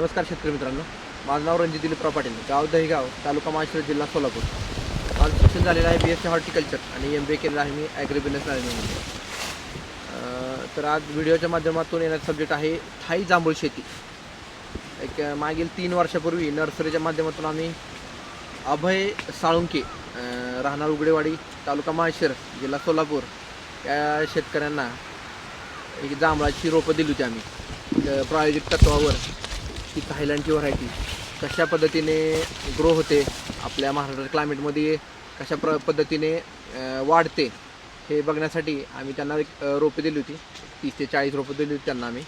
नमस्कार शेतकरी मित्रांनो. माझं नाव रणजित दिलीपराव पाटील. गाव दहीगाव तालुका माहेश्वर जिल्हा सोलापूर. माझं शिक्षण झालेलं आहे बी एस सी हॉर्टिकल्चर आणि एम बी ए केलेलं आहे मी ॲग्री बिझनेस मॅनेजमेंटमध्ये तर आज व्हिडिओच्या माध्यमातून येण्याचा सब्जेक्ट आहे थाई जांभूळ शेती. एक मागील तीन वर्षापूर्वी नर्सरीच्या माध्यमातून आम्ही अभय साळुंके राहणार उगडेवाडी तालुका माहेश्वर जिल्हा सोलापूर या शेतकऱ्यांना एक जांभळाची रोपं दिली होती आम्ही. प्रायोजित प्रायोगिक तत्वावर ती थायलंडची व्हरायटी कशा पद्धतीने ग्रो होते आपल्या महाराष्ट्र क्लायमेटमध्ये कशा प्र पद्धतीने वाढते हे बघण्यासाठी आम्ही त्यांना एक रोपे दिली होती. तीस ते चाळीस रोपं दिली होती त्यांना आम्ही.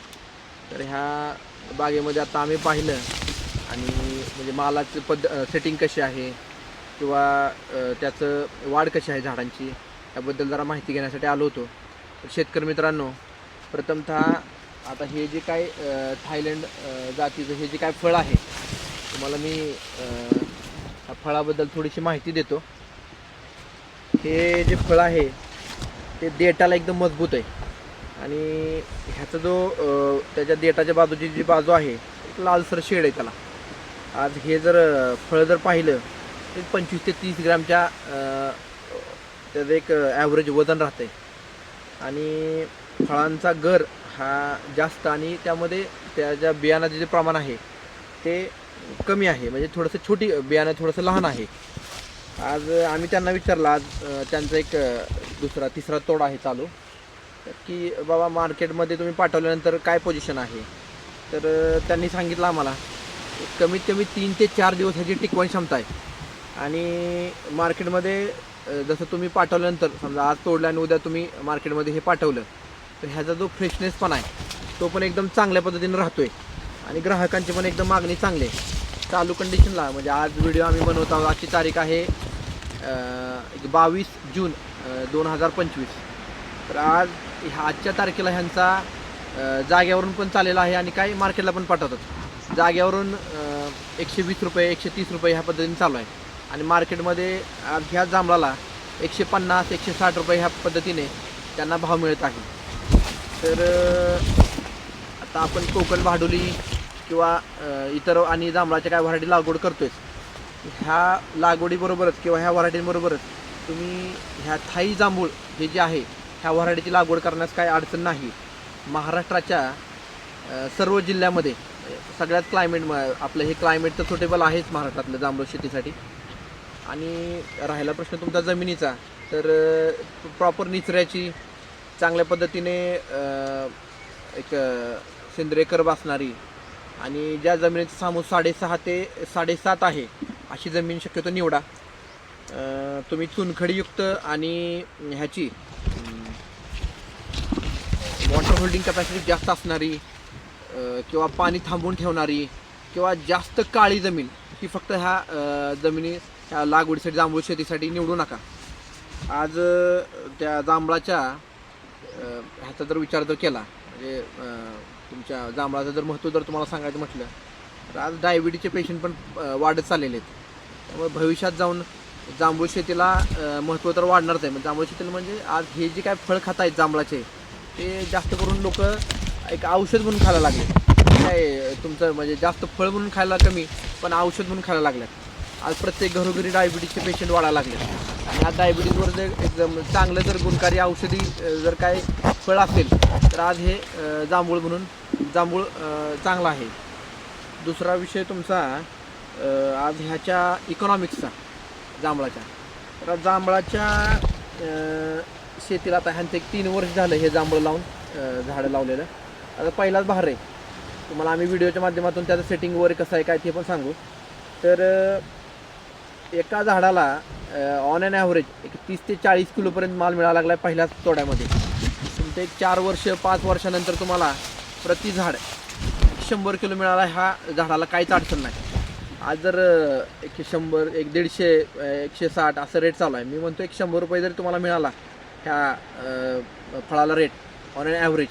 तर ह्या बागेमध्ये आता आम्ही पाहिलं आणि म्हणजे मालाचं पद्ध सेटिंग कशी आहे किंवा त्याचं वाढ कशी आहे झाडांची त्याबद्दल जरा माहिती घेण्यासाठी आलो होतो. शेतकरी मित्रांनो प्रथमतः आता हे जे काय थायलंड जातीचं हे जे काय फळ आहे तुम्हाला मी ह्या फळाबद्दल थोडीशी माहिती देतो. हे जे फळ आहे ते देटाला एकदम मजबूत आहे. आणि ह्याचा जो त्याच्या देटाच्या बाजूची जी बाजू आहे एक लालसर शेड आहे त्याला. आज हे जर फळं जर पाहिलं तर पंचवीस ते तीस ग्रॅमच्या त्याचं एक ॲव्हरेज वजन राहतं आहे आणि फळांचा गर हा जास्त आणि त्यामध्ये त्याच्या बियाणाचे जे प्रमाण आहे ते कमी आहे. म्हणजे थोडंसं छोटी बियाणं थोडंसं लहान आहे. आज आम्ही त्यांना विचारलं आज त्यांचा एक दुसरा तिसरा तोड आहे चालू. की बाबा मार्केटमध्ये तुम्ही पाठवल्यानंतर काय पोझिशन आहे? तर त्यांनी सांगितलं आम्हाला कमीत कमी तीन ते चार दिवस ह्याची टिकवण क्षमता आहे. आणि मार्केटमध्ये जसं तुम्ही पाठवल्यानंतर समजा आज तोडलं आणि उद्या तुम्ही मार्केटमध्ये हे पाठवलं तर ह्याचा जो फ्रेशनेस पण आहे तो पण एकदम चांगल्या पद्धतीने राहतोय. आणि ग्राहकांची पण एकदम मागणी चांगली आहे. चालू कंडिशनला म्हणजे आज व्हिडिओ आम्ही बनवत आहोत. आजची तारीख आहे एक बावीस जून दोन हजार पंचवीस. तर आज ह्या आजच्या तारखेला ह्यांचा जाग्यावरून पण चाललेला आहे आणि काही मार्केटला पण पाठवतात. जाग्यावरून एकशे वीस रुपये एकशे तीस रुपये ह्या पद्धतीने चालू आहे. आणि मार्केटमध्ये आज ह्या जांभळाला एकशे पन्नास एकशे साठ रुपये ह्या पद्धतीने त्यांना भाव मिळत आहे. तर आता आपण कोकण भाडोली किंवा इतर आणि जांभळाच्या काय व्हरायटी लागवड करतोय ह्या लागवडीबरोबरच किंवा ह्या व्हरायटींबरोबरच तुम्ही ह्या थाई जांभूळ हे जे आहे ह्या व्हरायटीची लागवड करण्यास काय अडचण नाही. महाराष्ट्राच्या सर्व जिल्ह्यामध्ये सगळ्यात सगळ्याच क्लायमेट आपलं हे क्लायमेट तर सुटेबल आहेच महाराष्ट्रातलं जांभूळ शेतीसाठी. आणि राहिला प्रश्न तुमचा जमिनीचा तर प्रॉपर निचऱ्याची चांगल्या पद्धतीने एक सेंद्रिय कर बसणारी आणि ज्या जमिनीचं सामू साडेसहा ते साडेसात आहे अशी जमीन शक्यतो निवडा. तुम्ही चुनखडीयुक्त आणि ह्याची वॉटर होल्डिंग कॅपॅसिटी जास्त असणारी किंवा पाणी थांबवून ठेवणारी किंवा जास्त काळी जमीन ही फक्त ह्या जमिनी ह्या लागवडीसाठी जांभूळ शेतीसाठी निवडू नका. आज त्या जांभळाच्या ह्याचा जर विचार जर केला म्हणजे तुमच्या जांभळाचं जर महत्त्व जर तुम्हाला सांगायचं म्हटलं तर आज डायबिटीजचे पेशंट पण वाढत चाललेले आहेत. त्यामुळे भविष्यात जाऊन जांभूळ शेतीला महत्त्व तर वाढणारच आहे. म्हणजे जांभूळ शेतीला म्हणजे आज हे जे काय फळ खात आहेत जांभळाचे ते जास्त करून लोक एक औषध म्हणून खायला लागले. काय तुमचं म्हणजे जास्त फळ म्हणून खायला कमी पण औषध म्हणून खायला लागल्यात. आज प्रत्येक घरोघरी डायबिटीजचे पेशंट वाढायला लागले ह्या डायबिटीजवर जर एकदम चांगलं जर गुणकारी औषधी जर काय फळ असेल तर आज हे जांभूळ म्हणून जांभूळ चांगला आहे. दुसरा विषय तुमचा आज ह्याच्या इकॉनॉमिक्सचा जांभळाच्या. तर आज जांभळाच्या शेतीला आता ह्यांचं एक तीन वर्ष झालं हे जांभळ लावून झाडं लावलेलं. आता पहिलाच भार आहे. तुम्हाला आम्ही व्हिडिओच्या माध्यमातून त्याचं सेटिंग वगैरे कसं आहे काय ते पण सांगू. तर एका झाडाला ऑन अँड ॲव्हरेज एक तीस ते चाळीस किलोपर्यंत माल मिळायला लागला आहे पहिल्याच तोड्यामध्ये. तुमचं एक चार वर्ष पाच वर्षानंतर तुम्हाला प्रति झाड शंभर किलो मिळाला ह्या झाडाला काहीच अडचण नाही. आज जर एकशे एक शंभर एक दीडशे एकशे साठ असं रेट चालू आहे. मी म्हणतो एक शंभर रुपये जरी तुम्हाला मिळाला ह्या फळाला रेट ऑन अँड ॲव्हरेज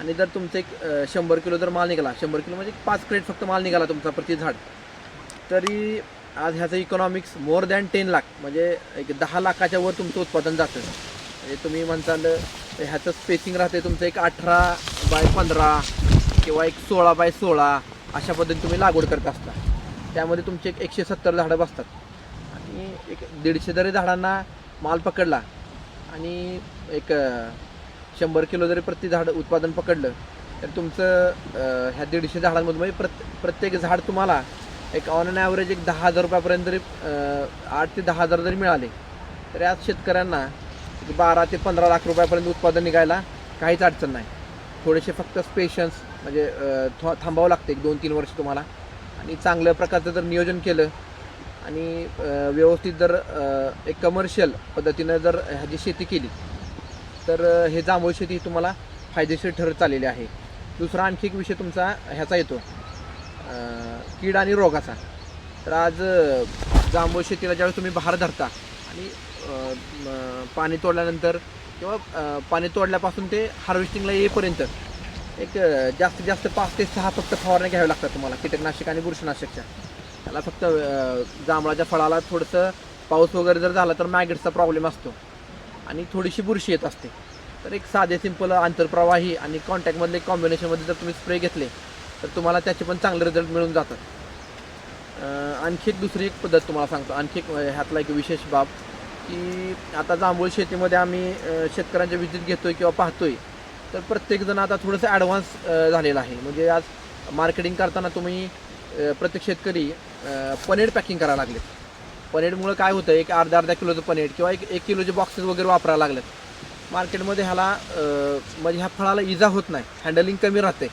आणि जर तुमचं एक शंभर किलो जर माल निघाला शंभर किलो म्हणजे एक पाच क्रेट फक्त माल निघाला तुमचा प्रति झाड तरी आज ह्याचं economics more than ten lakh म्हणजे एक दहा लाखाच्या वर तुमचं उत्पादन जातं. म्हणजे तुम्ही म्हणताल ह्याचं स्पेसिंग राहते तुमचं एक अठरा बाय पंधरा किंवा एक सोळा बाय सोळा अशा पद्धतीने तुम्ही लागवड करत असता. त्यामध्ये तुमचे एक एकशे सत्तर झाडं बसतात. आणि एक दीडशे जरी झाडांना माल पकडला आणि एक शंभर किलो जरी प्रति झाड उत्पादन पकडलं तर तुमचं ह्या दीडशे झाडांमधून म्हणजे प्रत प्रत्येक झाड तुम्हाला एक ऑन अन ॲव्हरेज एक दहा हजार रुपयापर्यंत जरी आठ ते दहा हजार जरी मिळाले तर आज शेतकऱ्यांना बारा ते पंधरा लाख रुपयापर्यंत उत्पादन निघायला काहीच अडचण नाही. थोडेसे फक्त पेशन्स म्हणजे थो थांबावं लागतं एक दोन तीन वर्ष तुम्हाला. आणि चांगल्या प्रकारचं जर नियोजन केलं आणि व्यवस्थित जर एक कमर्शियल पद्धतीनं जर ह्याची शेती केली तर हे जांभूळ शेती तुम्हाला फायदेशीर ठरत चाललेली आहे. दुसरा आणखी एक विषय तुमचा ह्याचा येतो. कीड आणि रोगाचा. तर आज जांभूळ शेतीला ज्यावेळेस तुम्ही बहार धरता आणि पाणी तोडल्यानंतर किंवा पाणी तोडल्यापासून ते हार्वेस्टिंगला येईपर्यंत एक जास्तीत जास्त पाच ते सहा फक्त फवारण्या घ्याव्या लागतात तुम्हाला कीटकनाशक आणि बुरशीनाशकच्या. त्याला फक्त जांभळाच्या फळाला थोडंसं पाऊस वगैरे जर झाला तर मॅगेटचा प्रॉब्लेम असतो आणि थोडीशी बुरशी येत असते. तर एक साधे सिंपल आंतरप्रवाही आणि कॉन्टॅक्टमधले कॉम्बिनेशनमध्ये जर तुम्ही स्प्रे घेतले तर तुम्हाला त्याचे पण चांगले रिझल्ट मिळून जातात. आणखी एक दुसरी एक पद्धत तुम्हाला सांगतो. आणखी एक ह्यातला एक विशेष बाब की आता जांभूळ शेतीमध्ये आम्ही शेतकऱ्यांच्या शेतकऱ्यांच्या विजिट आहे किंवा पाहतो आहे तर प्रत्येकजण आता थोडंसं ॲडव्हान्स झालेलं आहे. म्हणजे आज मार्केटिंग करताना तुम्ही प्रत्येक शेतकरी पनीर पॅकिंग करायला लागले पनीरमुळं काय होतं एक अर्धा अर्धा किलोचं पनीर किंवा एक एक किलोचे बॉक्सेस वगैरे वापरायला लागलेत. मार्केटमध्ये ह्याला म्हणजे ह्या फळाला इजा होत नाही. हँडलिंग कमी राहते.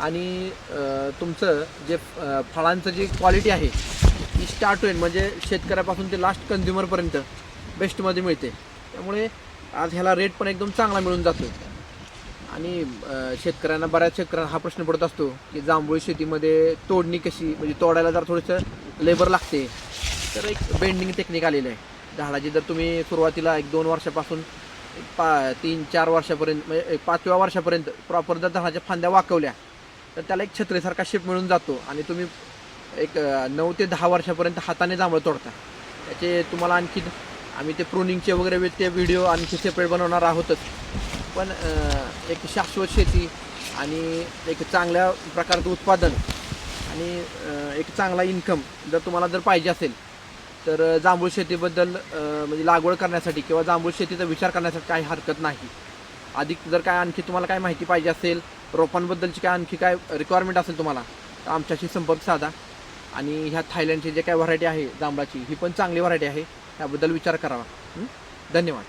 आणि तुमचं जे फळांचं जी क्वालिटी आहे ती स्टार्ट होईल. म्हणजे शेतकऱ्यापासून ते लास्ट कन्झ्युमरपर्यंत बेस्टमध्ये मिळते. त्यामुळे आज ह्याला रेट पण एकदम चांगला मिळून जातो. आणि शेतकऱ्यांना बऱ्याच शेतकऱ्यांना हा प्रश्न पडत असतो की जांभूळ शेतीमध्ये तोडणी कशी म्हणजे तोडायला जर थोडंसं लेबर लागते. तर एक बेंडिंग टेक्निक आलेलं आहे. झाडाची जर तुम्ही सुरुवातीला एक दोन वर्षापासून पा तीन चार वर्षापर्यंत म्हणजे एक पाचव्या वर्षापर्यंत प्रॉपर जर झाडाच्या फांद्या वाकवल्या तर त्याला एक छत्रीसारखा शेप मिळून जातो आणि तुम्ही एक नऊ ते दहा वर्षापर्यंत हाताने जांभळं तोडता. त्याचे तुम्हाला आणखी आम्ही ते प्रोनिंगचे वगैरे ते व्हिडिओ आणखी सेपरेट बनवणार आहोतच. पण एक शाश्वत शेती आणि एक चांगल्या प्रकारचं उत्पादन आणि एक चांगला इन्कम जर तुम्हाला जर पाहिजे असेल तर जांभूळ शेतीबद्दल म्हणजे लागवड करण्यासाठी किंवा जांभूळ शेतीचा विचार करण्यासाठी काही हरकत नाही. अधिक जर काय आणखी तुम्हाला काय माहिती पाहिजे असेल रोपांबद्दलची काय आणखी काय रिक्वायरमेंट असेल तुम्हाला तर आमच्याशी संपर्क साधा. आणि ह्या थायलंडची जे काय व्हरायटी आहे जांभळाची ही पण चांगली व्हरायटी आहे. त्याबद्दल विचार करावा. धन्यवाद.